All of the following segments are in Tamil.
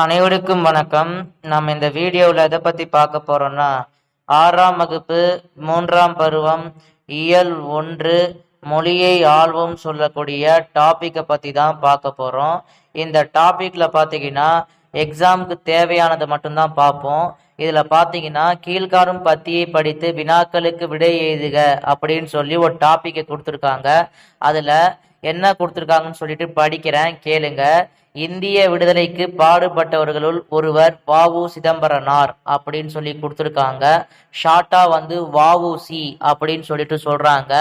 அனைவருக்கும் வணக்கம். நம்ம இந்த வீடியோவில் எதை பற்றி பார்க்க போகிறோம்னா ஆறாம் வகுப்பு மூன்றாம் பருவம் இயல் ஒன்று மொழியை ஆழ்வும் சொல்லக்கூடிய டாப்பிக்கை பற்றி தான் பார்க்க போகிறோம் இந்த டாப்பிக்கில் பார்த்தீங்கன்னா எக்ஸாமுக்கு தேவையானது மட்டும்தான் பார்ப்போம். இதில் பார்த்தீங்கன்னா கீழ்காரும் பத்தியை படித்து வினாக்களுக்கு விடை எழுதுக அப்படின்னு சொல்லி ஒரு டாப்பிக்கை கொடுத்துருக்காங்க. அதில் என்ன கொடுத்துருக்காங்கன்னு சொல்லிட்டு படிக்கிறேன் கேளுங்கள் இந்திய விடுதலைக்கு பாடுபட்டவர்களுள் ஒருவர் வாவு சிதம்பரனார் அப்படின்னு சொல்லி கொடுத்துருக்காங்க. ஷார்ட்டா வந்து வாவுசி அப்படின்னு சொல்லிட்டு சொல்றாங்க.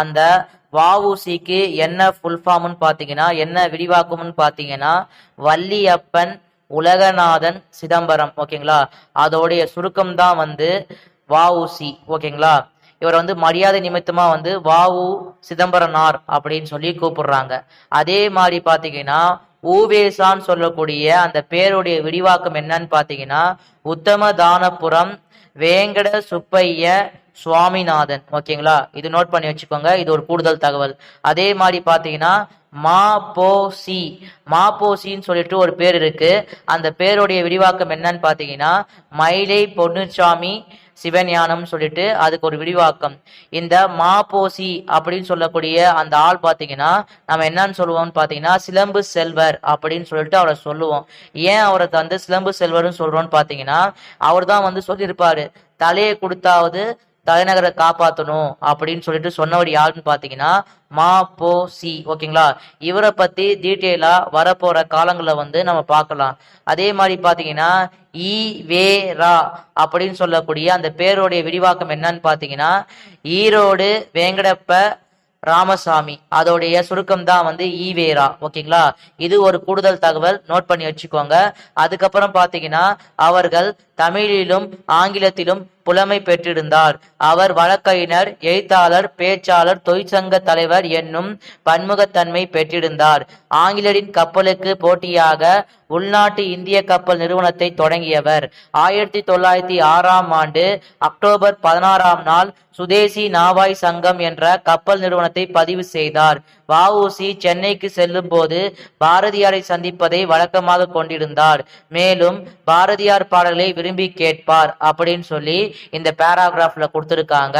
அந்த வாவுசிக்கு என்ன ஃபுல் ஃபார்ம்னு பார்த்தீங்கன்னா என்ன விரிவாக்கம்னு பார்த்தீங்கன்னா வள்ளியப்பன் உலகநாதன் சிதம்பரம் ஓகேங்களா? அதோடைய சுருக்கம் தான் வந்து வாவுசி ஓகேங்களா? இவர் வந்து மரியாதை நிமித்தமா வந்து வாவு சிதம்பரனார் அப்படின்னு சொல்லி கூப்பிடுறாங்க. அதே மாதிரி பாத்தீங்கன்னா ஊவேசான்னு சொல்லக்கூடிய அந்த பேருடைய விரிவாக்கம் என்னன்னு பாத்தீங்கன்னா உத்தம தானபுரம் வேங்கட சுப்பைய சுவாமிநாதன். ஓகேங்களா? இது நோட் பண்ணி வச்சுக்கோங்க. இது ஒரு கூடுதல் தகவல். அதே மாதிரி பாத்தீங்கன்னா மாபோசி மாபோசின்னு சொல்லிட்டு ஒரு பேர் இருக்கு. அந்த பேருடைய விரிவாக்கம் என்னன்னு பாத்தீங்கன்னா மயிலை பொன்னுச்சாமி சிவஞானம் சொல்லிட்டு அதுக்கு ஒரு விரிவாக்கம். இந்த மாபோசி அப்படின்னு சொல்லக்கூடிய அந்த ஆள் பார்த்தீங்கன்னா நம்ம என்னன்னு சொல்லுவோம்னு பார்த்தீங்கன்னா சிலம்பு செல்வர் அப்படின்னு சொல்லிட்டு அவரை சொல்லுவோம். ஏன் அவரை வந்து சிலம்பு செல்வர்னு சொல்றோம்னு பார்த்தீங்கன்னா அவர் தான் வந்து சொல்லியிருப்பாரு. தலையை கொடுத்தாவது தலைநகரை காப்பாற்றணும் அப்படின்னு சொல்லிட்டு சொன்னவர் யாருன்னு பார்த்தீங்கன்னா மா போ சி ஓகேங்களா? இவரை பற்றி டீட்டெயிலாக வரப்போகிற காலங்களில் வந்து நம்ம பார்க்கலாம். அதே மாதிரி பார்த்தீங்கன்னா இ வே ரா அப்படின்னு சொல்லக்கூடிய அந்த பேருடைய விரிவாக்கம் என்னன்னு பார்த்தீங்கன்னா ஈரோடு வேங்கடப்ப ராமசாமி. அதோடைய சுருக்கம் தான் வந்து ஈவேரா ஓகேங்களா? இது ஒரு கூடுதல் தகவல் நோட் பண்ணி வச்சுக்கோங்க. அதுக்கப்புறம் பார்த்தீங்கன்னா அவர்கள் தமிழிலும் ஆங்கிலத்திலும் புலமை பெற்றிருந்தார். அவர் வழக்கறிஞர் எழுத்தாளர் பேச்சாளர் தொழிற்சங்க தலைவர் என்னும் பன்முகத்தன்மை பெற்றிருந்தார். ஆங்கிலரின் கப்பலுக்கு போட்டியாக உள்நாட்டு இந்திய கப்பல் நிறுவனத்தை தொடங்கியவர். ஆயிரத்தி தொள்ளாயிரத்தி ஆறாம் ஆண்டு அக்டோபர் பதினாறாம் நாள் சுதேசி நாவாய் சங்கம் என்ற கப்பல் நிறுவனத்தை பதிவு செய்தார். வஉசி சென்னைக்கு செல்லும் போது பாரதியாரை சந்திப்பதை வழக்கமாக கொண்டிருந்தார். மேலும் பாரதியார் பாடல்களை விரும்பி கேட்பார் அப்படின்னு சொல்லி இந்த பேராகிராஃப்ல கொடுத்துருக்காங்க.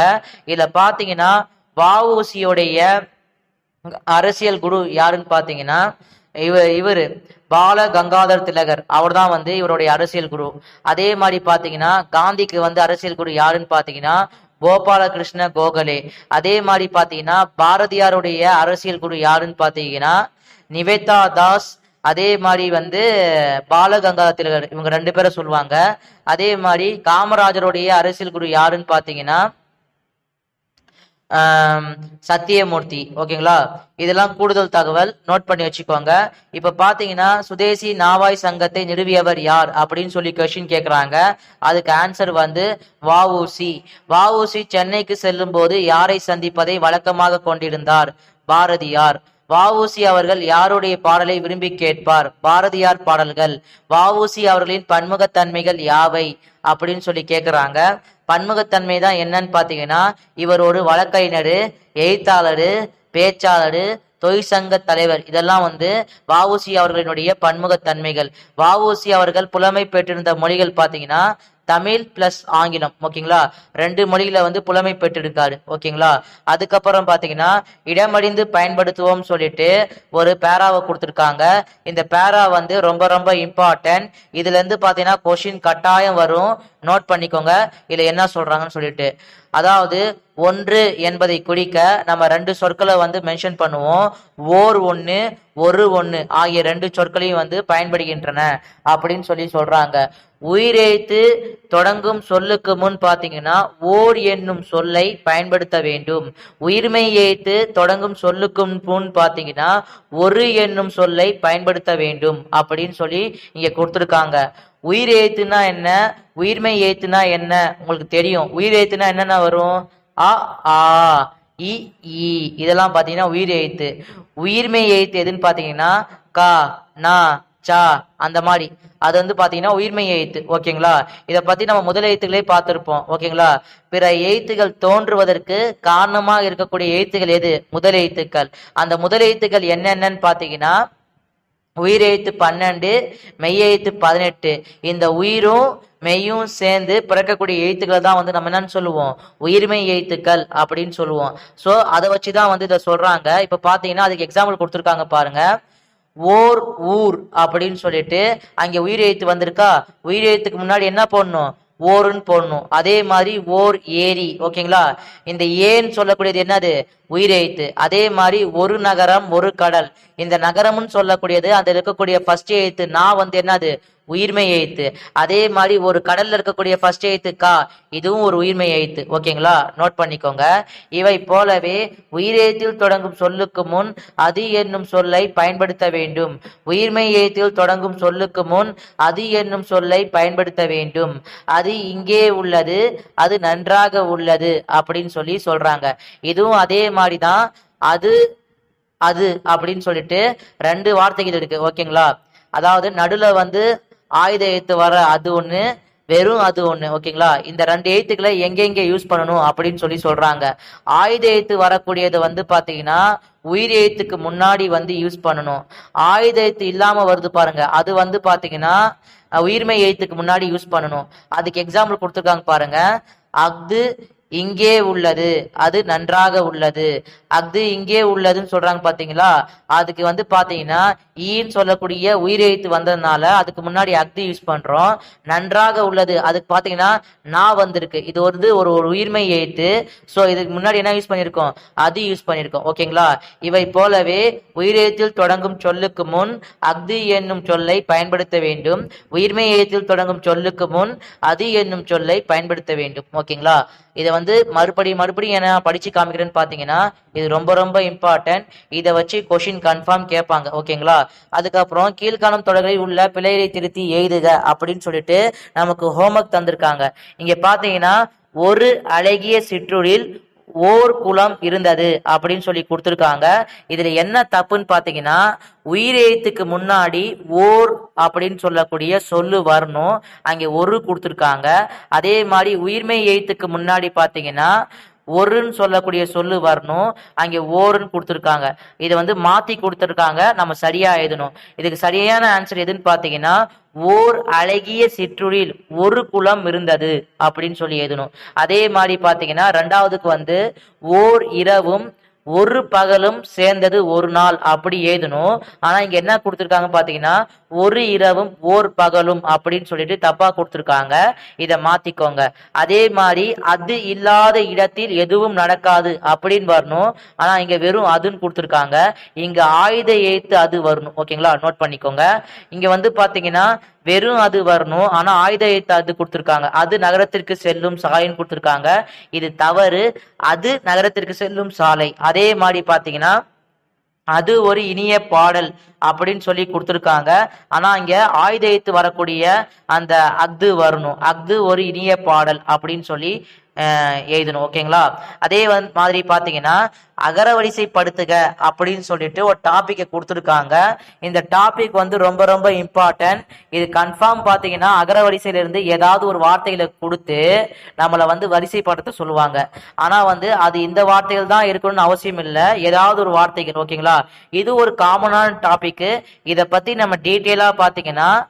இதுல பாத்தீங்கன்னா வஉசியோடைய அரசியல் குரு யாருன்னு பாத்தீங்கன்னா இவர் இவர் பால கங்காதர் திலகர். அவர் தான் வந்து இவருடைய அரசியல் குரு. அதே மாதிரி பாத்தீங்கன்னா காந்திக்கு வந்து அரசியல் குரு யாருன்னு பாத்தீங்கன்னா கோபாலகிருஷ்ண கோகலே. அதே மாதிரி பாத்தீங்கன்னா பாரதியாருடைய அரசியல் குரு யாருன்னு பாத்தீங்கன்னா நிவேதா தாஸ் அதே மாதிரி வந்து பாலகங்காதர் திலகர் இவங்க ரெண்டு பேரை சொல்லுவாங்க. அதே மாதிரி காமராஜருடைய அரசியல் குரு யாருன்னு பாத்தீங்கன்னா சத்தியமூர்த்தி. ஓகேங்களா? இதெல்லாம் கூடுதல் தகவல் நோட் பண்ணி வச்சுக்கோங்க. இப்ப பாத்தீங்கன்னா சுதேசி நாவாய் சங்கத்தை நிறுவியவர் யார் அப்படின்னு சொல்லி கொஸ்டின் கேக்குறாங்க. அதுக்கு ஆன்சர் வந்து வஉசி. வஉசி சென்னைக்கு செல்லும் போது யாரை சந்திப்பதை வழக்கமாக கொண்டிருந்தார்? பாரதியார். வஉசி அவர்கள் யாருடைய பாடலை விரும்பி கேட்பார்? பாரதியார் பாடல்கள். வஉசி அவர்களின் பன்முகத்தன்மைகள் யாவை? அப்படின்னு சொல்லி கேட்குறாங்க பன்முகத்தன்மை தான் என்னன்னு பார்த்தீங்கன்னா இவர் ஒரு வழக்கறிஞர் எழுத்தாளர் பேச்சாளர் தொழிற்சங்க தலைவர். இதெல்லாம் வந்து வஉசி அவர்களினுடைய பன்முகத்தன்மைகள். வஉசி அவர்கள் புலமை பெற்றிருந்த மொழிகள் பார்த்தீங்கன்னா தமிழ் பிளஸ் ஆங்கிலம் ஓகேங்களா? ரெண்டு மொழியில வந்து புலமை பெற்றிருக்காரு ஓகேங்களா? அதுக்கப்புறம் பாத்தீங்கன்னா இடமடிந்து பயன்படுத்துவோம் சொல்லிட்டு ஒரு பேராவை கொடுத்துருக்காங்க. இந்த பேரா வந்து ரொம்ப ரொம்ப இம்பார்ட்டன்ட் இதுல இருந்து பாத்தீங்கன்னா கொஷின் கட்டாயம் வரும். நோட் பண்ணிக்கோங்க. இதுல என்ன சொல்றாங்கன்னு சொல்லிட்டு. அதாவது ஒன்று என்பதை குறிக்க நம்ம ரெண்டு சொற்களை வந்து மென்ஷன் பண்ணுவோம். ஓர் ஒன்று ஒரு ஒன்று ஆகிய ரெண்டு சொற்களையும் வந்து பயன்படுகின்றன அப்படின்னு சொல்லி சொல்றாங்க. உயிரெழுத்து தொடங்கும் சொல்லுக்கு முன் பாத்தீங்கன்னா ஓர் என்னும் சொல்லை பயன்படுத்த வேண்டும். உயிர்மை எழுத்து தொடங்கும் சொல்லுக்கு முன் பாத்தீங்கன்னா ஒரு என்னும் சொல்லை பயன்படுத்த வேண்டும் அப்படின்னு சொல்லி இங்க கொடுத்துருக்காங்க. உயிர் எழுத்துனா என்ன? உயிர்மை எழுத்துனா என்ன? உங்களுக்கு தெரியும். உயிர் எழுத்துனா என்னென்ன வரும்? ஆ ஆ. இ ஈ இதெல்லாம் பார்த்தீங்கன்னா உயிர் எழுத்து. உயிர்மை எழுத்து எதுன்னு பார்த்தீங்கன்னா கா நா சா அந்த மாதிரி. அது வந்து பார்த்தீங்கன்னா உயிர்மை எழுத்து. ஓகேங்களா? இதை பற்றி நம்ம முதல் எழுத்துக்களே பார்த்துருப்போம். ஓகேங்களா? பிற எழுத்துகள் தோன்றுவதற்கு காரணமாக இருக்கக்கூடிய எழுத்துக்கள் எது? முதல் எழுத்துக்கள். அந்த முதல் எழுத்துக்கள் என்னென்னன்னு உயிர் உயிரெழுத்து பன்னெண்டு மெய்யெழுத்து பதினெட்டு. இந்த உயிரும் மெய்யும் சேர்ந்து பிறக்கக்கூடிய எழுத்துக்களை தான் வந்து நம்ம என்னன்னு சொல்லுவோம்? உயிர்மை எழுத்துக்கள் அப்படின்னு சொல்லுவோம். ஸோ அதை வச்சு தான் வந்து இதை சொல்றாங்க. இப்போ பார்த்தீங்கன்னா அதுக்கு எக்ஸாம்பிள் கொடுத்துருக்காங்க பாருங்க. ஓர் ஊர் அப்படின்னு சொல்லிட்டு அங்கே உயிர் எழுத்து வந்திருக்கா? உயிர் எழுத்துக்கு முன்னாடி என்ன போடணும்? ஓருன்னு போடணும். அதே மாதிரி ஓர் ஏரி ஓகேங்களா? இந்த ஏன்னு சொல்லக்கூடியது என்னது? உயிரெழுத்து அதே மாதிரி ஒரு நகரம் ஒரு கடல். இந்த நகரம்னு சொல்லக்கூடியது அந்த இருக்கக்கூடிய ஃபர்ஸ்ட் எழுத்து நான் வந்து என்னது? உயிர்மை எழுத்து அதே மாதிரி ஒரு கடல்ல இருக்கக்கூடிய ஃபர்ஸ்ட் எழுத்து கா இதுவும் ஒரு உயிர்மை எழுத்து ஓகேங்களா நோட் பண்ணிக்கோங்க. இவை போலவே உயிரெழுத்தில் தொடங்கும் சொல்லுக்கு முன் அது என்னும் சொல்லை பயன்படுத்த வேண்டும். உயிர்மை எழுத்தில் தொடங்கும் சொல்லுக்கு முன் அது என்னும் சொல்லை பயன்படுத்த வேண்டும். அது இங்கே உள்ளது அது நன்றாக உள்ளது அப்படின்னு சொல்லி சொல்றாங்க. இதுவும் அதே மாதிரி தான் அது அது அப்படின்னு சொல்லிட்டு ரெண்டு வார்த்தைகள் இருக்கு. ஓகேங்களா அதாவது நடுல வந்து ஆயுத எழுத்து வர அது ஒண்ணு வெறும் அது ஒண்ணு ஓகேங்களா? இந்த ரெண்டு எழுத்துக்களை எங்கெங்க யூஸ் பண்ணணும் அப்படின்னு சொல்லி சொல்றாங்க. ஆயுத எழுத்து வரக்கூடியது வந்து பாத்தீங்கன்னா உயிர் எழுத்துக்கு முன்னாடி வந்து யூஸ் பண்ணணும். ஆயுத எழுத்து இல்லாம வருது பாருங்க. அது வந்து பாத்தீங்கன்னா உயிர்மை எழுத்துக்கு முன்னாடி யூஸ் பண்ணணும். அதுக்கு எக்ஸாம்பிள் கொடுத்துருக்காங்க பாருங்க. அஃது இங்கே உள்ளது அது நன்றாக உள்ளது. அஃது இங்கே உள்ளதுன்னு சொல்றாங்க பாத்தீங்களா? அதுக்கு வந்து பாத்தீங்கன்னா ஈன்னு சொல்லக்கூடிய உயிரெழுத்து வந்ததுனால அதுக்கு முன்னாடி அக்தி யூஸ் பண்றோம். நன்றாக உள்ளது. அதுக்கு பாத்தீங்கன்னா நான் வந்திருக்கு. இது வந்து ஒரு ஒரு உயிர்மை எழுத்து. ஸோ இதுக்கு முன்னாடி என்ன யூஸ் பண்ணியிருக்கோம் அது யூஸ் பண்ணியிருக்கோம் ஓகேங்களா? இவை போலவே உயிரெழுத்தில் தொடங்கும் சொல்லுக்கு முன் அக்தி என்னும் சொல்லை பயன்படுத்த வேண்டும். உயிர்மை எழுத்தில் தொடங்கும் சொல்லுக்கு முன் அது என்னும் சொல்லை பயன்படுத்த வேண்டும். ஓகேங்களா? இதை வந்து மறுபடியும் மறுபடியும் என்ன படிச்சு காமிக்கிறேன்னு பாத்தீங்கன்னா இது ரொம்ப ரொம்ப இம்பார்ட்டன்ட் இதை வச்சு கொஷின் கன்ஃபார்ம் கேட்பாங்க. ஓகேங்களா? அதுக்கப்புறம் கீழ்காணும் தொடர்களில் உள்ள பிழையை திருத்தி எழுதுக அப்படின்னு சொல்லிட்டு நமக்கு ஹோம்ஒர்க் தந்திருக்காங்க. இங்க பாத்தீங்கன்னா ஒரு அழகிய சிற்றூரில் ஓர் குளம் இருந்தது அப்படின்னு சொல்லி கொடுத்துருக்காங்க. இதுல என்ன தப்புன்னு பாத்தீங்கன்னா உயிரெழுத்துக்கு முன்னாடி ஓர் அப்படின்னு சொல்லக்கூடிய சொல்லு வரணும். அங்கே ஒரு கொடுத்துருக்காங்க. அதே மாதிரி உயிர்மை எழுத்துக்கு முன்னாடி பாத்தீங்கன்னா ஒருன்னு சொல்லக்கூடிய சொல்லு வரணும். அங்கே ஓருன்னு கொடுத்துருக்காங்க. இதை வந்து மாற்றி கொடுத்துருக்காங்க. நம்ம சரியாக எழுதணும். இதுக்கு சரியான ஆன்சர் எதுன்னு பார்த்தீங்கன்னா ஓர் அழகிய சிற்றுரில் ஒரு குளம் இருந்தது அப்படின்னு சொல்லி எழுதணும். அதே மாதிரி பார்த்தீங்கன்னா ரெண்டாவதுக்கு வந்து ஓர் இரவும் ஒரு பகலும் சேர்ந்தது ஒரு நாள் அப்படி எழுதணும். ஆனா இங்க என்ன கொடுத்துருக்காங்க பாத்தீங்கன்னா ஒரு இரவும் ஓர் பகலும் அப்படின்னு சொல்லிட்டு தப்பா கொடுத்துருக்காங்க. இத மாத்திக்கோங்க. அதே மாதிரி அது இல்லாத இடத்தில் எதுவும் நடக்காது அப்படின்னு வரணும். ஆனா இங்க வெறும் அதுன்னு கொடுத்துருக்காங்க. இங்க ஆயுத எழுத்து அது வரணும். ஓகேங்களா? நோட் பண்ணிக்கோங்க. இங்க வந்து பாத்தீங்கன்னா வெறும் அது வரணும். ஆனா ஆயுத எழுத்து அது கொடுத்துருக்காங்க. அது நகரத்திற்கு செல்லும் சாலைன்னு கொடுத்துருக்காங்க. இது தவறு. அது நகரத்திற்கு செல்லும் சாலை. அதே மாதிரி பாத்தீங்கன்னா அது ஒரு இனிய பாடல் அப்படின்னு சொல்லி கொடுத்துருக்காங்க. ஆனா இங்க ஆயுத எழுத்து வரக்கூடிய அந்த அஃது வரணும். அஃது ஒரு இனிய பாடல் அப்படின்னு சொல்லி எழுதணும் ஓகேங்களா அதே வந்து மாதிரி பார்த்தீங்கன்னா அகரவரிசைப்படுத்துக அப்படின்னு சொல்லிட்டு ஒரு டாப்பிக்கை கொடுத்துருக்காங்க. இந்த டாபிக் வந்து ரொம்ப ரொம்ப இம்பார்ட்டன்ட் இது கன்ஃபார்ம் பார்த்தீங்கன்னா அகர ஏதாவது ஒரு வார்த்தைகளை கொடுத்து நம்மளை வந்து வரிசைப்படுத்த சொல்லுவாங்க. ஆனால் வந்து அது இந்த வார்த்தைகள் தான் இருக்கணும்னு அவசியம் இல்லை. ஏதாவது ஒரு வார்த்தைகள் ஓகேங்களா இது ஒரு காமனான டாபிக்கு இதை பற்றி நம்ம டீட்டெயிலாக பார்த்தீங்கன்னா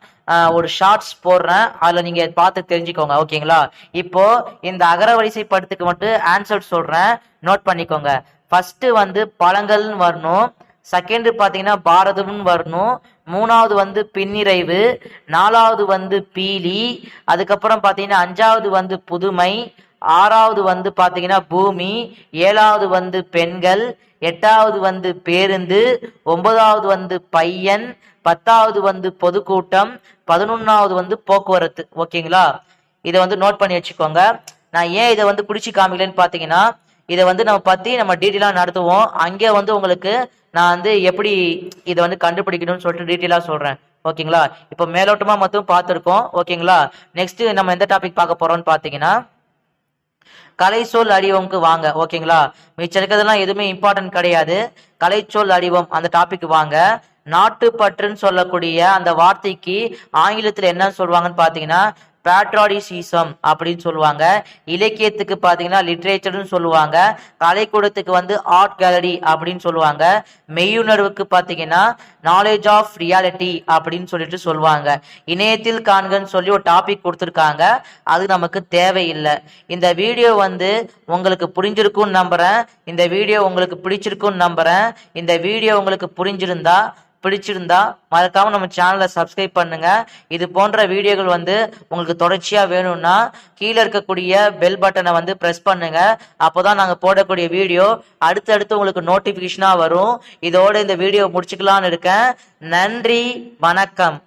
ஒரு ஷார்ட்ஸ் போடுறேன். அதில் நீங்கள் பார்த்து தெரிஞ்சுக்கோங்க ஓகேங்களா? இப்போ இந்த அகரவரிசை படத்துக்கு மட்டும் ஆன்சர் சொல்கிறேன் நோட் பண்ணிக்கோங்க. ஃபஸ்ட்டு வந்து பழங்கள்னு வரணும். செகண்டு பார்த்தீங்கன்னா பாரதம்னு வரணும். மூணாவது வந்து பின்னிறைவு. நாலாவது வந்து பீலி. அதுக்கப்புறம் பார்த்தீங்கன்னா அஞ்சாவது வந்து புதுமை. ஆறாவது வந்து பார்த்தீங்கன்னா பூமி. ஏழாவது வந்து பெண்கள். எட்டாவது வந்து பேருந்து ஒன்பதாவது வந்து பையன் பத்தாவது வந்து பொதுக்கூட்டம் பதினொன்னாவது வந்து போக்குவரத்து. ஓகேங்களா? இதை வந்து நோட் பண்ணி வச்சுக்கோங்க. நான் ஏன் இதை வந்து பிடிச்சி காமிக்கலன்னு பார்த்தீங்கன்னா இதை வந்து நம்ம பற்றி நம்ம டீட்டெயிலாக நடத்துவோம். அங்கே வந்து உங்களுக்கு நான் வந்து எப்படி இதை வந்து கண்டுபிடிக்கணும்னு சொல்லிட்டு டீட்டெயிலாக சொல்கிறேன் ஓகேங்களா? இப்போ மேலோட்டமாக மட்டும் பார்த்துருக்கோம். ஓகேங்களா? நெக்ஸ்ட் நம்ம எந்த டாபிக் பார்க்க போகிறோம்னு பார்த்தீங்கன்னா கலைச்சொல் அடிவம்க்கு வாங்க ஓகேங்களா? மிச்சம் இருக்கிறதுலாம் எதுவுமே இம்பார்ட்டன்ட் கிடையாது. கலைச்சொல் அடிவம் அந்த டாபிக் வாங்க. நாட்டுப்பற்றுன்னு சொல்லக்கூடிய அந்த வார்த்தைக்கு ஆங்கிலத்தில் என்ன சொல்லுவாங்கன்னு பார்த்தீங்கன்னா பேட்ராடிசிசம் அப்படின்னு சொல்லுவாங்க. இலக்கியத்துக்கு பார்த்தீங்கன்னா லிட்ரேச்சர்னு சொல்லுவாங்க. கலைக்கூடத்துக்கு வந்து ஆர்ட் கேலரி அப்படின்னு சொல்லுவாங்க. மெய்யுணர்வுக்கு பார்த்தீங்கன்னா நாலேஜ் ஆஃப் ரியாலிட்டி அப்படின்னு சொல்லிட்டு சொல்லுவாங்க. இணையத்தில் காண்கன்னு சொல்லி ஒரு டாபிக் கொடுத்துருக்காங்க. அது நமக்கு தேவையில்லை. இந்த வீடியோ வந்து உங்களுக்கு புரிஞ்சிருக்கும்னு நம்புகிறேன் இந்த வீடியோ உங்களுக்கு பிடிச்சிருக்கும்னு நம்புகிறேன் இந்த வீடியோ உங்களுக்கு புரிஞ்சிருந்தா பிடிச்சிருந்தா மறக்காம நம்ம சேனலை சப்ஸ்கிரைப் பண்ணுங்க. இது போன்ற வீடியோகள் வந்து உங்களுக்கு தொடர்ச்சியா வேணும்னா கீழே இருக்கக்கூடிய பெல் பட்டனை வந்து பிரஸ் பண்ணுங்க. அப்போதான் நாங்க போடக்கூடிய வீடியோ அடுத்தடுத்து உங்களுக்கு நோட்டிபிகேஷனா வரும். இதோட இந்த வீடியோ முடிச்சுக்கலாம்னு இருக்கேன். நன்றி வணக்கம்.